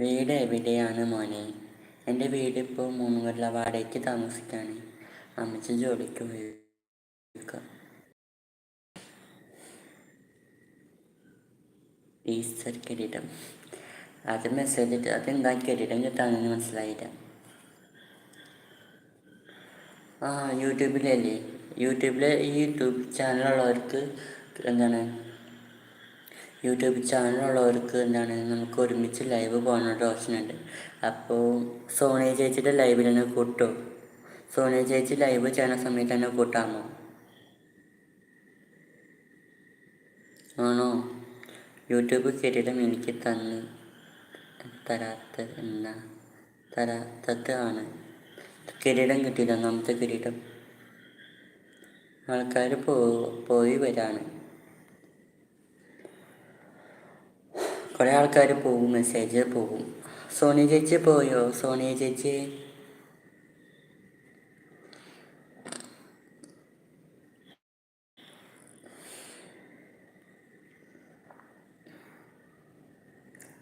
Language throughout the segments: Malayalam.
വീട് എവിടെയാണ് മോനെ? എന്റെ വീട് മൂന്നുകൊല്ല വാടകയ്ക്ക് താമസിക്കാണ്. അമ്മച്ച ജോലിക്ക് പോയിരിക്കുക ഈസ്റ്റർ കിരീടം. അത് മെസ്സേജ് ഇട്ട് അതെന്താ കിരീടം കിട്ടാണെന്ന് മനസ്സിലായില്ല. ആ യൂട്യൂബിലല്ലേ? യൂട്യൂബിലെ ഈ യൂട്യൂബ് ചാനലുള്ളവർക്ക് എന്താണ് യൂട്യൂബ് ചാനലുള്ളവർക്ക് എന്താണ് നമുക്ക് ഒരുമിച്ച് ലൈവ് പോകാനുള്ള ഓപ്ഷൻ ഉണ്ട്. അപ്പോൾ സോണിയ ചേച്ചിയുടെ ലൈവിൽ തന്നെ കൂട്ടോ? സോണിയ ചേച്ചി ലൈവ് ചെയ്യുന്ന സമയത്ത് തന്നെ കൂട്ടാമോ? ആണോ? യൂട്യൂബ് കിരീടം എനിക്ക് തന്ന് തരാത്തത് എന്താ തരാത്തത് ആണ്. കിരീടം കിട്ടിയില്ല ഒന്നാമത്തെ കിരീടം. ആൾക്കാർ പോയി വരാണ്. കുറേ ആൾക്കാർ പോകും മെസ്സേജ് പോകും. സോണിയ ചേച്ചി പോയോ? സോണിയ ചേച്ചി?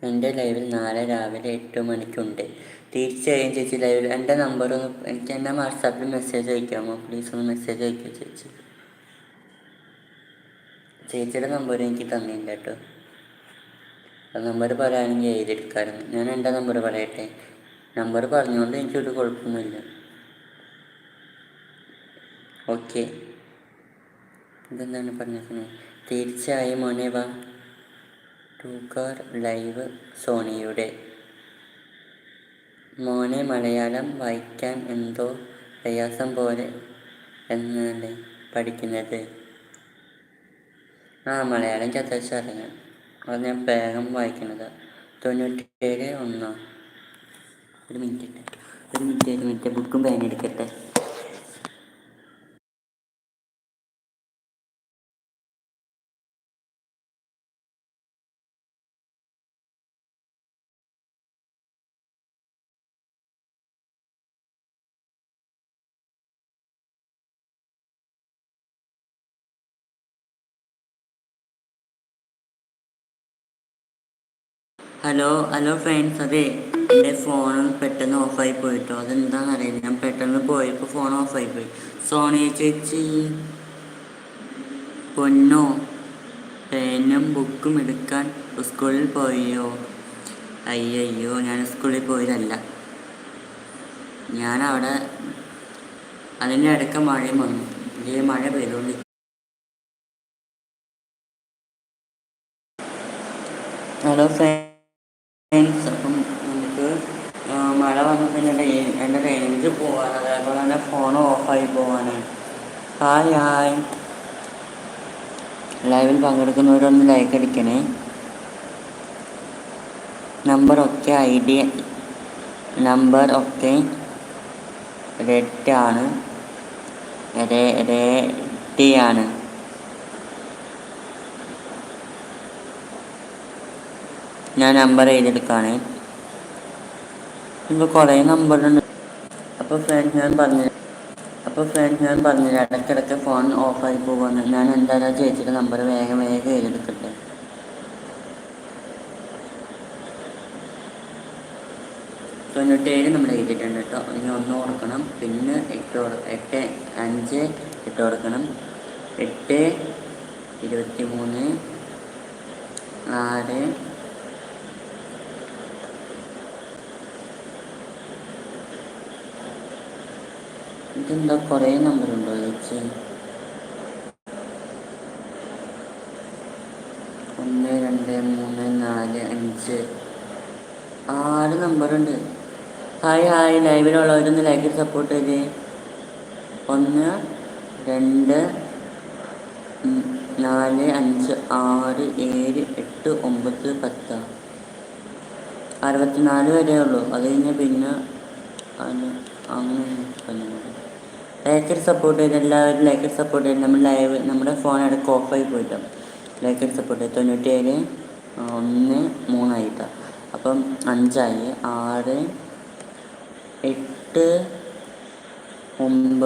എന്റെ ലൈവിൽ നാളെ രാവിലെ എട്ട് മണിക്കുണ്ട്. തീർച്ചയായും ചേച്ചി ലൈവിൽ എന്റെ നമ്പർ ഒന്ന് എനിക്ക് എന്റെ വാട്സാപ്പിൽ മെസ്സേജ് അയക്കാമോ? പ്ലീസ് ഒന്ന് മെസ്സേജ് അയക്കൂ ചേച്ചി. ചേച്ചിയുടെ നമ്പർ എനിക്ക് തന്നില്ല കേട്ടോ. നമ്പർ പറയാനെങ്കിൽ എഴുതിയെടുക്കാനും ഞാൻ എന്റെ നമ്പർ പറയട്ടെ? നമ്പർ പറഞ്ഞുകൊണ്ട് എനിക്കൊരു കുഴപ്പമൊന്നുമില്ല. ഓക്കെ ഇതെന്താണ് പറഞ്ഞിരിക്കുന്നത് തീർച്ചയായും മോനെ വാ. ടൂക്കാർ ലൈവ് സോണിയുടെ. മോനെ മലയാളം വായിക്കാൻ എന്തോ പ്രയാസം പോലെ എന്നല്ലേ പഠിക്കുന്നത്. ആ മലയാളം അറിയാം. അത് ഞാൻ വേഗം വായിക്കുന്നത്. തൊണ്ണൂറ്റേഴ് ഒന്ന്. ഒരു മിനിറ്റ് ഒരു മിനിറ്റ് ഒരു മിനിറ്റ് ബുക്കും പേന എടുക്കട്ടെ? ഹലോ ഹലോ ഫ്രണ്ട്സ് അതെ എന്റെ ഫോൺ പെട്ടെന്ന് ഓഫായി പോയിട്ടോ. അതെന്താണെന്ന് അറിയില്ല. ഞാൻ പെട്ടെന്ന് പോയപ്പോൾ ഫോൺ ഓഫായി പോയി. സോണി ചേച്ചി പൊന്നോ പേനും ബുക്കും എടുക്കാൻ സ്കൂളിൽ പോയോ? അയ്യോ ഞാൻ സ്കൂളിൽ പോയതല്ല. ഞാൻ അവിടെ അതിന്റെ അടുക്ക മഴയും വന്നു. ഈ മഴ പെയ്തുകൊണ്ട് ഹലോ ഫ്രണ്ട് ഫ്രണ്ട്സ് അപ്പം നമുക്ക് മഴ വന്നപ്പോൾ എന്റെ എന്റെ റേഞ്ച് പോവാണ് അതേപോലെ തന്നെ ഫോൺ ഓഫായി പോവാണ്. Hi hi. ലൈവിൽ പങ്കെടുക്കുന്നവരൊന്ന് ലൈക്ക് അടിക്കണേ. നമ്പർ ഒക്കെ ഐ ഡി നമ്പർ ഒക്കെ റെഡാണ് ആണ്. റെഡി ആണ്. ഞാൻ നമ്പർ എഴുതിയെടുക്കുകയാണ് ഇപ്പോൾ കുറേ നമ്പറുണ്ട് അപ്പോൾ ഫ്രണ്ട് ഞാൻ പറഞ്ഞു അപ്പോൾ ഫ്രണ്ട് ഞാൻ പറഞ്ഞു ഇടയ്ക്കിടയ്ക്ക് ഫോൺ ഓഫായി പോകുമെന്ന് ഞാൻ എന്തായാലും ചേച്ചിയുടെ നമ്പർ വേഗം വേഗം എഴുതിക്കട്ടെ തൊണ്ണൂറ്റേഴ് നമ്മൾ എഴുതിയിട്ടുണ്ട് കേട്ടോ. ഇനി ഒന്ന് കൊടുക്കണം പിന്നെ എട്ട് എട്ട് അഞ്ച് എട്ട് കൊടുക്കണം എട്ട് ഇരുപത്തി മൂന്ന് ആറ് ഇതെന്താ കുറേ നമ്പറുണ്ടോ ചേച്ചി? ഒന്ന് രണ്ട് മൂന്ന് നാല് അഞ്ച്. ആറ് നമ്പറുണ്ട് ഹായ് ഹായ് ലൈവിലുള്ളവരൊന്ന് ലൈക്കിൽ സപ്പോർട്ട് ചെയ്തേ. ഒന്ന് രണ്ട് നാല് അഞ്ച് ആറ് ഏഴ് എട്ട് ഒമ്പത് പത്ത്. അറുപത്തിനാല് വരെ ഉള്ളൂ. അത് കഴിഞ്ഞ് പിന്നെ അങ്ങനെ ലൈക്കർ സപ്പോർട്ട് ചെയ്ത് എല്ലാവരും ലൈക്കർ സപ്പോർട്ട് ചെയ്ത് നമ്മൾ ലൈവ് നമ്മുടെ ഫോൺ ഇടയ്ക്ക് ഓഫായി പോയിട്ടോ. ലൈക്കർ സപ്പോർട്ട് ചെയ്ത്. തൊണ്ണൂറ്റേഴ് ഒന്ന് മൂന്നായിട്ടാണ് അപ്പം അഞ്ചായി. ആറ് എട്ട് ഒമ്പത്